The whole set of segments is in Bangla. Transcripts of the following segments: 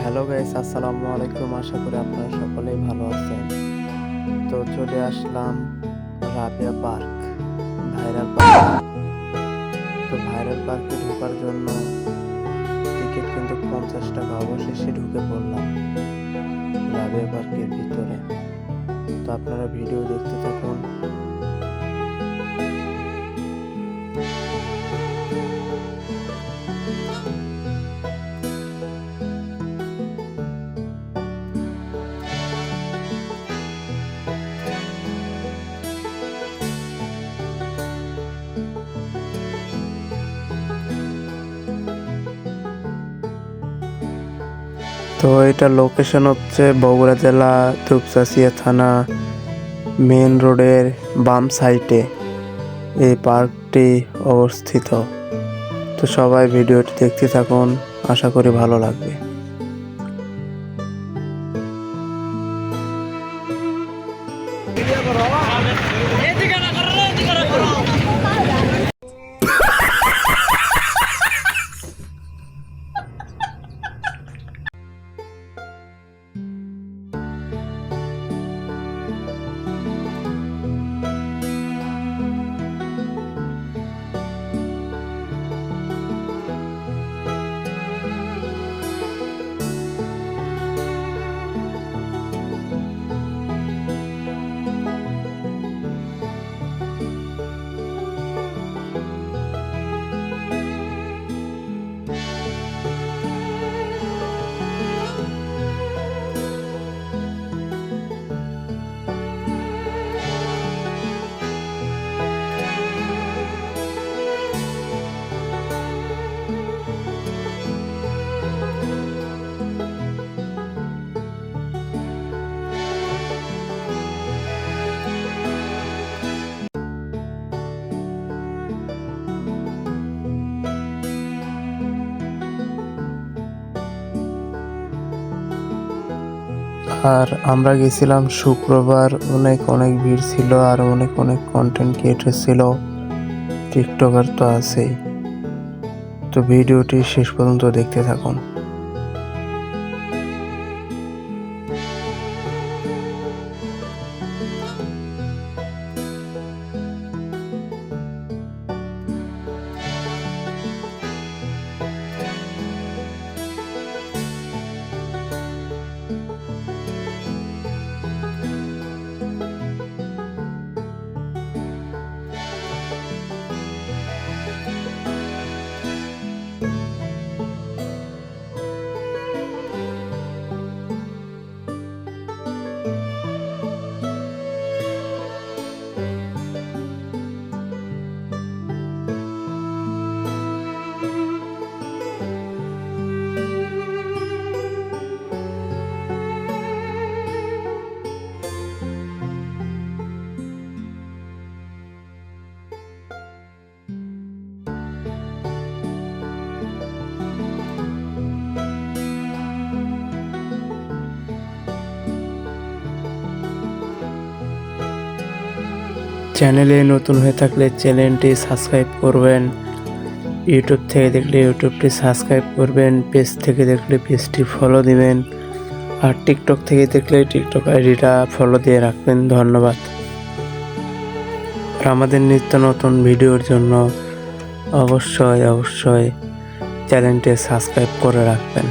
হ্যালো গাইস, আসসালামু আলাইকুম। আশা করি আপনারা সকলেই ভালো আছেন। তো চলে আসলাম রাবিয়া পার্ক, ভাইরাল পার্ক। তো ভাইরাল পার্কে ঢোকার জন্য টিকিট কিন্তু পঞ্চাশ টাকা, অবশেষে ঢুকে পড়লাম রাবিয়া পার্কের ভিতরে। তো আপনারা ভিডিও দেখতে থাকুন তো এটা লোকেশন হচ্ছে বগুড়া জেলা দুপচাচিয়া থানা মেন রোডের বাম সাইডে এই পার্কটি অবস্থিত। তো সবাই ভিডিওটি দেখতে থাকুন, আশা করি ভালো লাগবে। আর আমরা গেছিলাম শুক্রবার, অনেক অনেক ভিড় ছিল আর অনেক অনেক কন্টেন্ট ক্রিয়েটার ছিল। টিকটকার তো আছেই। তো ভিডিওটি শেষ পর্যন্ত দেখতে থাকুন। চ্যানেলে নতুন হয়ে থাকলে চ্যানেলটি সাবস্ক্রাইব করবেন। ইউটিউব থেকে দেখলে ইউটিউবটি সাবস্ক্রাইব করবেন, পেজ থেকে দেখলে পেজটি ফলো দিবেন, আর টিকটক থেকে দেখলে টিকটক আইডিটা ফলো দিয়ে রাখবেন। ধন্যবাদ। আর আমাদের নিত্য নতুন ভিডিওর জন্য অবশ্যই অবশ্যই চ্যানেলটি সাবস্ক্রাইব করে রাখবেন।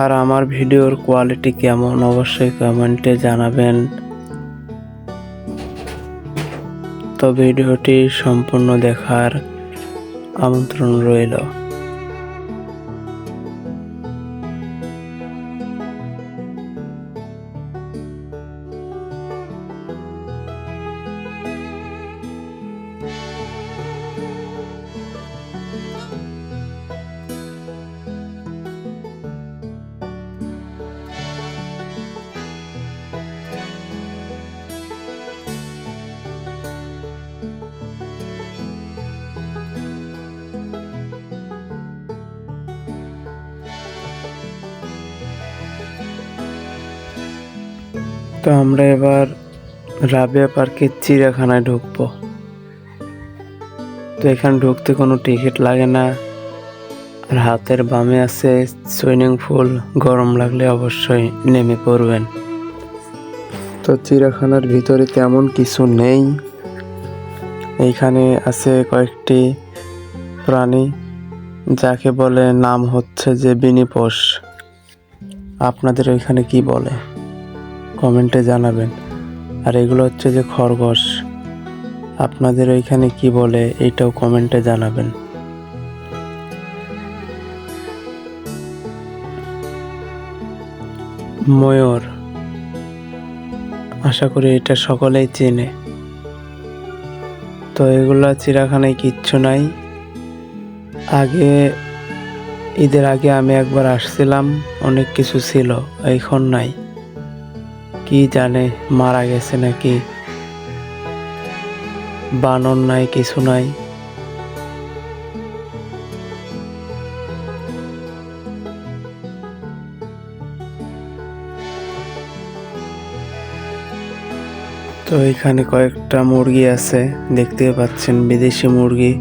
আর আমার ভিডিওর কোয়ালিটি কেমন অবশ্যই কমেন্টে জানাবেন। তো ভিডিওটি সম্পূর্ণ দেখার আমন্ত্রণ রইল। তো আমরা এবার রাবিয়া পার্কের চিড়িয়াখানায় ঢুকবো। তো এখানে ঢুকতে কোনো টিকিট লাগে না। আর হাতের বামে আছে সুইমিং পুল, গরম লাগলে অবশ্যই নেমে পড়বেন। তো চিড়িয়াখানার ভিতরে তেমন কিছু নেই। এইখানে আছে কয়েকটি প্রাণী, যাকে বলে নাম হচ্ছে যে বিনিপোষ। আপনাদের ওইখানে কি বলে? কমেন্টে জানাবেন। আর এগুলো হচ্ছে যে খরগোশ। আপনাদের ওইখানে কি বলে এইটাও কমেন্টে জানাবেন। ময়ূর। আশা করি এটা সকলেই চেনে। তো এগুলা চিড়াখানায় কিচ্ছু নাই। আগে, ঈদের আগে আমি একবার আসছিলাম, অনেক কিছু ছিল, এখন নাই। কি জানে মারা গেছে নাকি? বানর নাই, কিছু নাই। তো এখানে কয়েকটা মুরগি আছে দেখতে পাচ্ছেন বিদেশি মুরগি।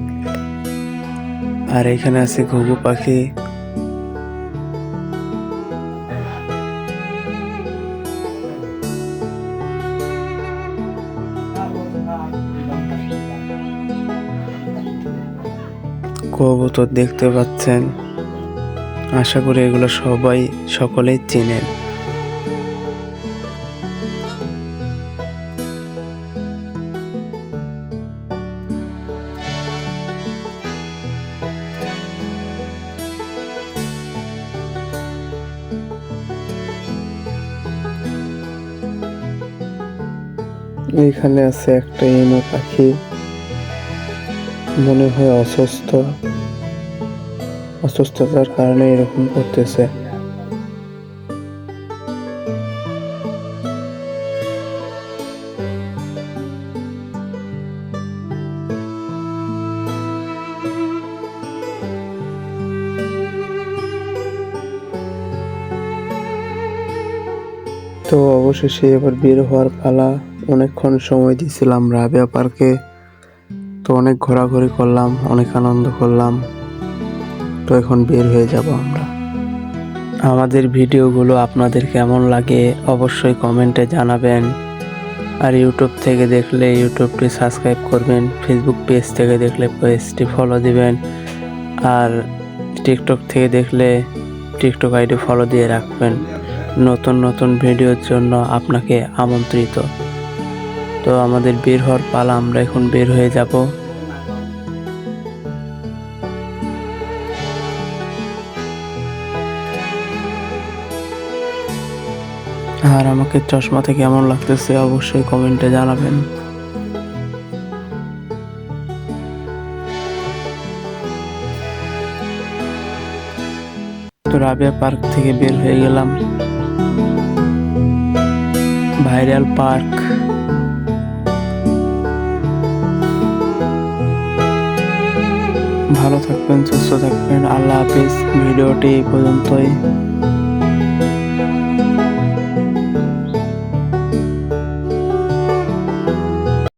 আর এখানে আছে ঘুঘু পাখি। কবুতর দেখতে পাচ্ছেন। আশা করি এগুলো সবাই সকলেই চেনেন। এখানে আছে একটা এমো পাখি। মনে হয় অসুস্থ। অসুস্থতার কারণে এরকম করতেছে। তো অবশেষে এবার বের হওয়ার পালা। অনেকক্ষণ সময় দিয়েছিলাম রাবিয়া পার্কে। তো অনেক ঘোরাঘুরি করলাম, অনেক আনন্দ করলাম। তো এখন বের হয়ে যাব আমরা। আমাদের ভিডিওগুলো আপনাদের কেমন লাগে অবশ্যই কমেন্টে জানাবেন। আর ইউটিউব থেকে দেখলে ইউটিউবটি সাবস্ক্রাইব করবেন, ফেসবুক পেজ থেকে দেখলে পেজটি ফলো দিবেন। আর টিকটক থেকে দেখলে টিকটক আইডি ফলো দিয়ে রাখবেন। নতুন নতুন ভিডিওর জন্য আপনাকে আমন্ত্রিত। তো আমাদের বের হওয়ার পালা আমরা এখন বের হয়ে যাব। আর আমাকে চশমাতে কেমন লাগতেছে অবশ্যই কমেন্টে জানাবেন। তো রাবিয়া পার্ক থেকে বের হয়ে গেলাম। Viral park. ভালো থাকবেন সুস্থ থাকবেন। আল্লাহ হাফিজ। ভিডিওটি এই পর্যন্তই।